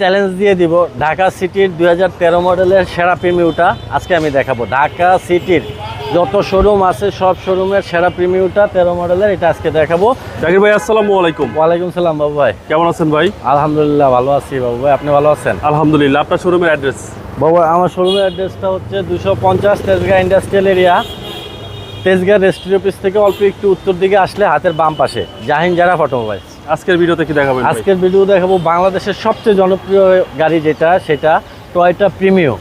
Challenge দিয়ে দিব ঢাকা সিটির দুই মডেলের সেরা প্রিমিউটা আজকে আমি দেখাবো ঢাকা সিটির যত শোরুম আছে সব শোরুমের সেরা প্রিমিউটা তেরো মডেলের এটা আজকে দেখাবো। জাকির ভাই আসসালামু আলাইকুম। ওয়ালাইকুম সালাম বাবু ভাই। কেমন আছেন ভাই? আলহামদুলিল্লাহ ভালো আছি বাবু ভাই। আপনি ভালো আছেন? আলহামদুলিল্লাহ আপনার শোরুমের অ্যাড্রেস বাবু আমার শোরুমের অ্যাড্রেসটা হচ্ছে দুশো পঞ্চাশ Tejgaon industrial area Tejgaon registry office থেকে অল্প একটু উত্তর দিকে আসলে হাতের বাম পাশে। জাহিন যারা অটোমোবাইলস আজকের ভিডিওতে কি দেখাবো আজকের ভিডিও দেখাবো বাংলাদেশের সবচেয়ে জনপ্রিয় গাড়ি যেটা, সেটা টয়টা প্রিমিও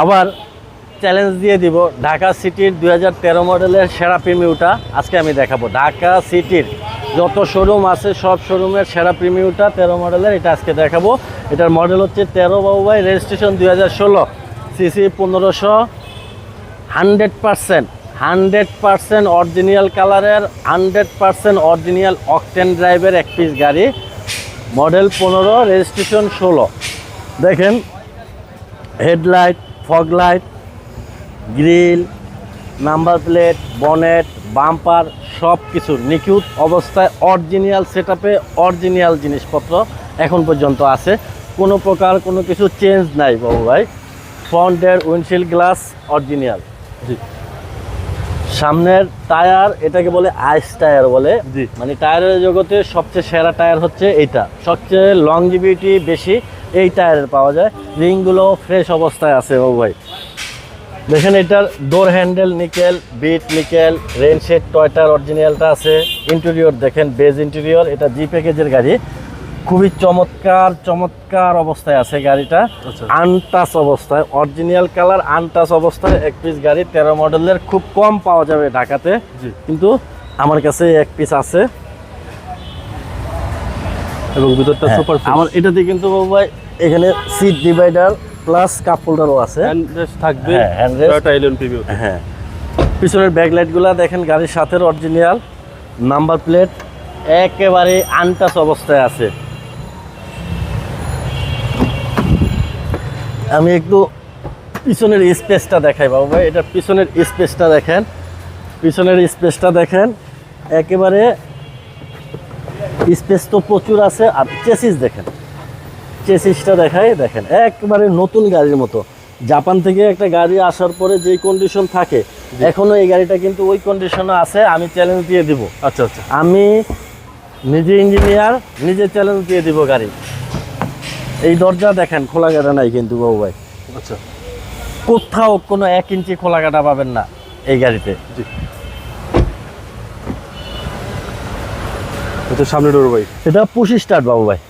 আবার চ্যালেঞ্জ দিয়ে দিব ঢাকা সিটির দু হাজার তেরো মডেলের সেরা প্রিমিউটা আজকে আমি দেখাবো ঢাকা সিটির যত শোরুম আছে, সব শোরুমের সেরা প্রিমিউটা তেরো মডেলের এটা আজকে দেখাবো। এটার মডেল হচ্ছে তেরো বাবু ভাই রেজিস্ট্রেশন দুই হাজার ষোলো, সিসি পনেরোশো, hundred percent. Hundred percent original কালারের, হান্ড্রেড পারসেন্ট অরিজিনাল অকটেন ড্রাইভের এক পিস গাড়ি, মডেল পনেরো, রেজিস্ট্রেশন ষোলো। দেখেন, headlight, fog light, grille, number plate, bonnet, bumper সব কিছু নিখুঁত অবস্থায় অরিজিনাল সেট আপে অরিজিনাল জিনিসপত্র এখন পর্যন্ত আছে। কোনো প্রকার কোনো কিছু চেঞ্জ নাই বাবু ভাই। ফ্রন্টের উইন্ডশিল্ড গ্লাস অরিজিনাল জি। সামনের টায়ার এটাকে বলে আইস টায়ার বলে। মানে টায়ারের জগতে সবচেয়ে সেরা টায়ার হচ্ছে এইটা। সবচেয়ে লংজিভিটি বেশি এই টায়ারের পাওয়া যায়। রিংগুলো ফ্রেশ অবস্থায় আছে ও ভাই। দেখেন এটার door handle nickel bit nickel rain shade টয়টার অরিজিনালটা আছে। ইন্টেরিয়র দেখেন বেজ ইন্টেরিয়র এটা জি প্যাকেজের গাড়ি। খুবই চমৎকার চমৎকার অবস্থায় আছে গাড়িটা। আচ্ছা। আনটাচ অবস্থায় অরিজিনাল কালার আনটাচ অবস্থায় এক পিস গাড়ি তেরো মডেলের খুব কম পাওয়া যাবে ঢাকাতে। কিন্তু আমার কাছে এক পিস আছে। এবং ভিতরটা হ্যাঁ, সুপার আমার এটাতে কিন্তু ভাই এখানে সিট ডিভাইডার প্লাস কাপ হোল্ডারও আছে। থাকবে। হ্যাঁ, হ্যাঁ। পিছনের ব্যাকলাইটগুলো দেখেন গাড়ির সাথে অরিজিনাল নাম্বার প্লেট একেবারে আনটাচ অবস্থায় আছে। আমি একটু পিছনের স্পেসটা দেখাই বাবু ভাই এটা পিছনের স্পেসটা দেখেন। পিছনের স্পেসটা দেখেন। একেবারে স্পেস তো প্রচুর আছে আর চেসিস দেখেন। চেসিসটা দেখাই দেখেন একবারে নতুন গাড়ির মতো। জাপান থেকে একটা গাড়ি আসার পরে যেই কন্ডিশন থাকে এখনও এই গাড়িটা কিন্তু ওই কন্ডিশনে আছে আমি চ্যালেঞ্জ দিয়ে দিব। আচ্ছা আচ্ছা। আমি নিজে ইঞ্জিনিয়ার নিজে চ্যালেঞ্জ দিয়ে দিব গাড়ি। এই দরজা দেখেন খোলা কাটা নাই কিন্তু বাবু ভাই। আচ্ছা। কোথাও কোনো এক ইঞ্চি খোলা কাটা পাবেন না এই গাড়িতে। এটা সামনে ডোর ভাই। এটা পুশি স্টার্ট বাবু ভাই।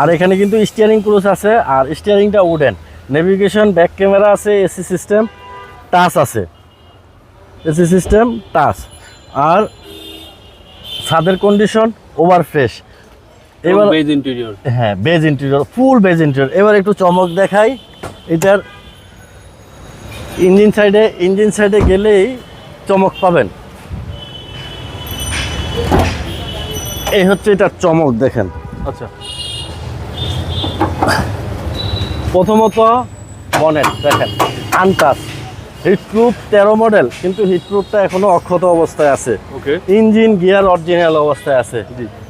আর এখানে কিন্তু স্টিয়ারিং ক্রুজ আছে আর স্টিয়ারিংটা উডেন নেভিগেশন ব্যাক ক্যামেরা আছে এসি সিস্টেম টাচ আছে। এসি সিস্টেম টাচ আর ছাদের কন্ডিশন ওভার ফ্রেশ এবার বেজ ইন্টেরিয়র হ্যাঁ beige interior full beige interior এবার একটু চমক দেখাই এটার ইঞ্জিন সাইডে ইঞ্জিন সাইডে গেলেই চমক পাবেন। এই হচ্ছে এটার চমক দেখেন। আচ্ছা। প্রথমত বনেট দেখেন আনটাস হিটপ্রুফ তেরো মডেল কিন্তু হিটপ্রুফটা এখনও অক্ষত অবস্থায় আছে। ওকে ইঞ্জিন গিয়ার অরিজিনাল অবস্থায় আছে।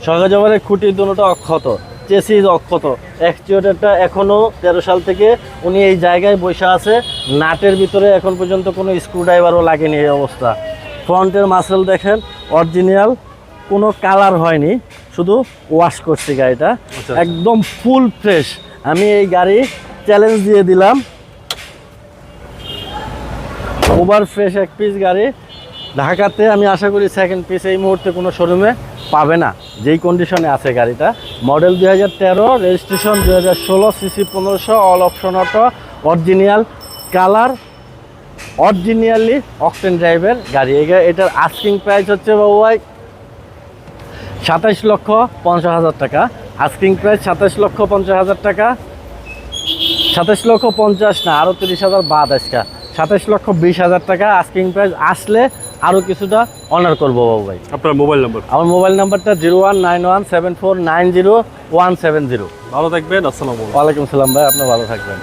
সহজবারের খুঁটি দুটোটা অক্ষত চেসিস অক্ষত। অ্যাকচুয়েটারটা এখনও তেরো সাল থেকে উনি এই জায়গায় বসে আছে। নাটের ভিতরে এখন পর্যন্ত কোনো স্ক্রুড্রাইভারও লাগেনি এই অবস্থা। ফ্রন্টের মাসেল দেখেন অরিজিনাল কোনো কালার হয়নি। শুধু ওয়াশ করছি গাড়িটা। আচ্ছা। একদম ফুল ফ্রেশ আমি এই গাড়ি চ্যালেঞ্জ দিয়ে দিলাম। ওভার ফ্রেশ এক পিস গাড়ি। ঢাকাতে আমি আশা করি সেকেন্ড পিস এই মুহূর্তে কোনো শোরুমে পাবে না। যেই কন্ডিশনে আছে গাড়িটা। মডেল দুই হাজার তেরো রেজিস্ট্রেশন দুই হাজার ষোলো সিসি পনেরোশো all option auto original colour originally octane ড্রাইভের গাড়ি। এটার আস্কিং প্রাইস হচ্ছে বাবু ভাই সাতাইশ লক্ষ পঞ্চাশ হাজার টাকা। আস্কিং প্রাইস সাতাইশ লক্ষ পঞ্চাশ হাজার টাকা। সাতাইশ লক্ষ পঞ্চাশ না আরও তিরিশ হাজার বাদ আজকে। সাতাইশ লক্ষ বিশ হাজার টাকা আস্কিং প্রাইস আসলে আরও কিছুটা অনার করব বাবু ভাই। আপনার মোবাইল নাম্বার আমার মোবাইল নাম্বারটা zero one nine one seven four nine zero one seven zero. ভালো থাকবেন আসসালাম আলাইকুম। ওয়ালাইকুম সালাম ভাই আপনার ভালো থাকবেন।